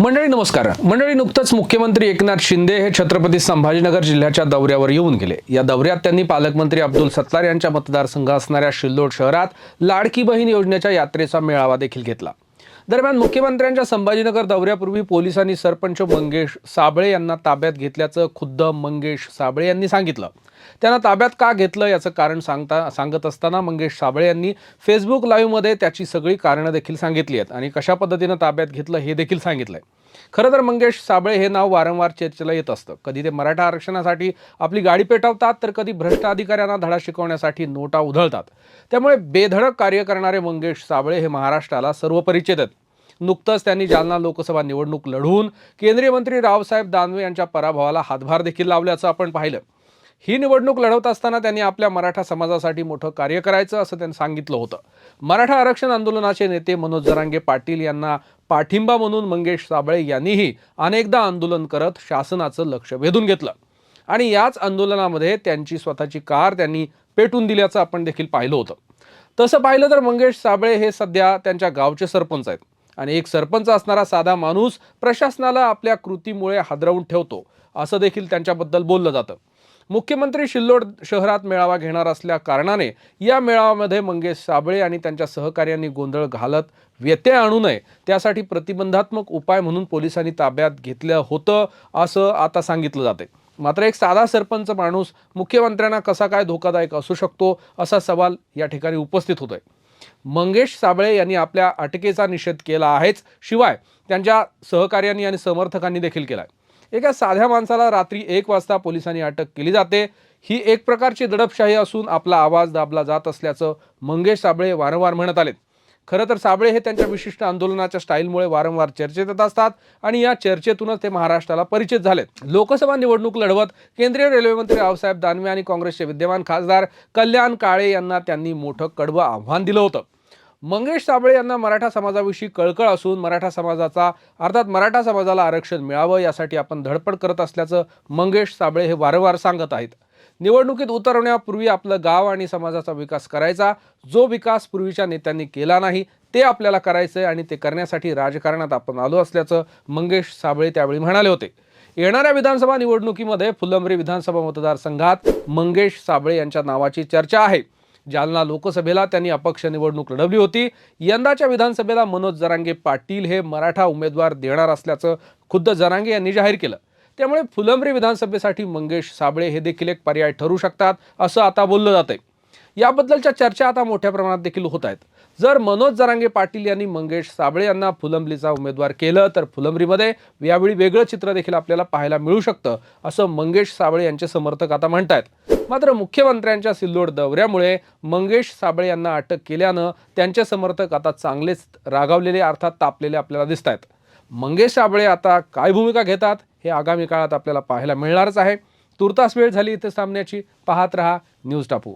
मंडळी नमस्कार. मंडळी नुकतंच मुख्यमंत्री एकनाथ शिंदे हे छत्रपती संभाजीनगर जिल्ह्याच्या दौऱ्यावर येऊन गेले. या दौऱ्यात त्यांनी पालकमंत्री अब्दुल सत्तार यांच्या मतदारसंघ असणाऱ्या शिल्लोड शहरात लाडकी बहीण योजनेच्या यात्रेचा मेळावा देखील घेतला. दरम्यान मुख्यमंत्र्यांच्या संभाजीनगर दौऱ्यापूर्वी पोलिसांनी सरपंच मंगेश साबळे यांना ताब्यात घेतल्याचं खुद्द मंगेश साबळे यांनी सांगितलं. त्यांना ताब्यात का घेतलं याचं कारण सांगता सांगत असताना मंगेश साबळे यांनी फेसबुक लाईव्हमध्ये त्याची सगळी कारणं देखील सांगितली आहेत आणि कशा पद्धतीनं ताब्यात घेतलं हे देखील सांगितलं आहे खरं तर मंगेश साबळे हे नाव वारंवार चर्चेला येत असतं. कधी ते मराठा आरक्षणासाठी आपली गाडी पेटवतात तर कधी भ्रष्ट अधिकाऱ्यांना धडा शिकवण्यासाठी नोटा उधळतात. त्यामुळे बेधडक कार्य करणारे मंगेश साबळे हे महाराष्ट्राला सर्व परिचित आहेत. नुकतंच त्यांनी जालना लोकसभा निवडणूक लढवून केंद्रीय मंत्री रावसाहेब दानवे यांच्या पराभवाला हातभार देखील लावल्याचं आपण पाहिलं. ही निवडणूक लढवत असताना त्यांनी आपल्या मराठा समाजासाठी मोठं कार्य करायचं असं त्यांनी सांगितलं होतं. मराठा आरक्षण आंदोलनाचे नेते मनोज जरांगे पाटील यांना पाठिंबा म्हणून मंगेश साबळे यांनीही अनेकदा आंदोलन करत शासनाचं लक्ष वेधून घेतलं. आणि याच आंदोलनामध्ये त्यांची स्वतःची कार त्यांनी पेटून दिल्याचं आपण देखील पाहिलं होतं. तसं पाहिलं तर मंगेश साबळे हे सध्या त्यांच्या गावचे सरपंच आहेत. आणि एक सरपंच असणारा साधा माणूस प्रशासनाला आपल्या कृतीमुळे हादरवून ठेवतो असं देखील त्यांच्याबद्दल बोललं जातं. मुख्यमंत्री शिल्लोड शहरात मेळावा घेणार असल्या कारणाने या मेळाव्यामध्ये मंगेश साबळे आणि त्यांच्या सहकार्यांनी गोंधळ घालत व्यत्यय आणू नये त्यासाठी प्रतिबंधात्मक उपाय म्हणून पोलिसांनी ताब्यात घेतलं होतं असं आता सांगितलं जाते मात्र एक साधा सरपंच माणूस मुख्यमंत्र्यांना कसा काय धोकादायक असू शकतो असा सवाल या ठिकाणी उपस्थित होतोय. मंगेश साबळे यांनी आपल्या अटकेचा निषेध केला आहेच. शिवाय त्यांच्या सहकार्यांनी आणि समर्थकांनी देखील केलाय. एका साध्या माणसाला रात्री एक वाजता पोलिसांनी अटक केली जाते. ही एक प्रकारची दडपशाही असून आपला आवाज दाबला जात असल्याचं मंगेश साबळे वारंवार म्हणत आलेत. खरं तर साबळे हे त्यांच्या विशिष्ट आंदोलनाच्या स्टाईलमुळे वारंवार चर्चेत येत असतात आणि या चर्चेतूनच ते महाराष्ट्राला परिचित झालेत. लोकसभा निवडणूक लढवत केंद्रीय रेल्वेमंत्री रावसाहेब दानवे आणि काँग्रेसचे विद्यमान खासदार कल्याण काळे यांना त्यांनी मोठं कडवं आव्हान दिलं होतं. मंगेश साबळे यांना मराठा समाजाविषयी कळकळ असून मराठा समाजाचा अर्थात मराठा समाजाला आरक्षण मिळावं यासाठी आपण धडपड करत असल्याचं मंगेश साबळे हे वारंवार सांगत आहेत. निवडणुकीत उतरवण्यापूर्वी आपलं गाव आणि समाजाचा विकास करायचा. जो विकास पूर्वीच्या नेत्यांनी केला नाही ते आपल्याला करायचं आहे आणि ते करण्यासाठी राजकारणात आपण आलो असल्याचं मंगेश साबळे त्यावेळी म्हणाले होते. येणाऱ्या विधानसभा निवडणुकीमध्ये फुलंब्री विधानसभा मतदारसंघात मंगेश साबळे यांच्या नावाची चर्चा आहे. जालना लोकसभेला त्यांनी अपक्ष निवडणूक लढवली होती. यंदाच्या विधानसभेला मनोज जरांगे पाटील हे मराठा उमेदवार देणार असल्याचं खुद्द जरांगे यांनी जाहीर केलं. त्यामुळे फुलंब्री विधानसभेसाठी मंगेश साबळे हे देखील एक पर्याय ठरू शकतात असं आता बोललं जातंय. याबद्दलच्या चर्चा आता मोठ्या प्रमाणात देखील होत आहेत. जर मनोज जरांगे पाटील यांनी मंगेश साबळे यांना फुलंब्रीचा उमेदवार केलं तर फुलंब्रीमध्ये यावेळी वेगळं चित्र देखील आपल्याला पाहायला मिळू शकतं असं मंगेश साबळे यांचे समर्थक आता म्हणतायत. मात्र मुख्यमंत्र्यांच्या सिल्लोड दौऱ्यामुळे मंगेश साबळे यांना अटक केल्यानं त्यांचे समर्थक आता चांगलेच रागावलेले अर्थात तापलेले आपल्याला दिसत आहेत मंगेश साबळे आता काय भूमिका घेतात हे आगामी काळात आपल्याला पाहायला मिळणारच आहे. तुर्तास वेळ झाली इथे सामन्याची. पाहत रहा न्यूज टापू.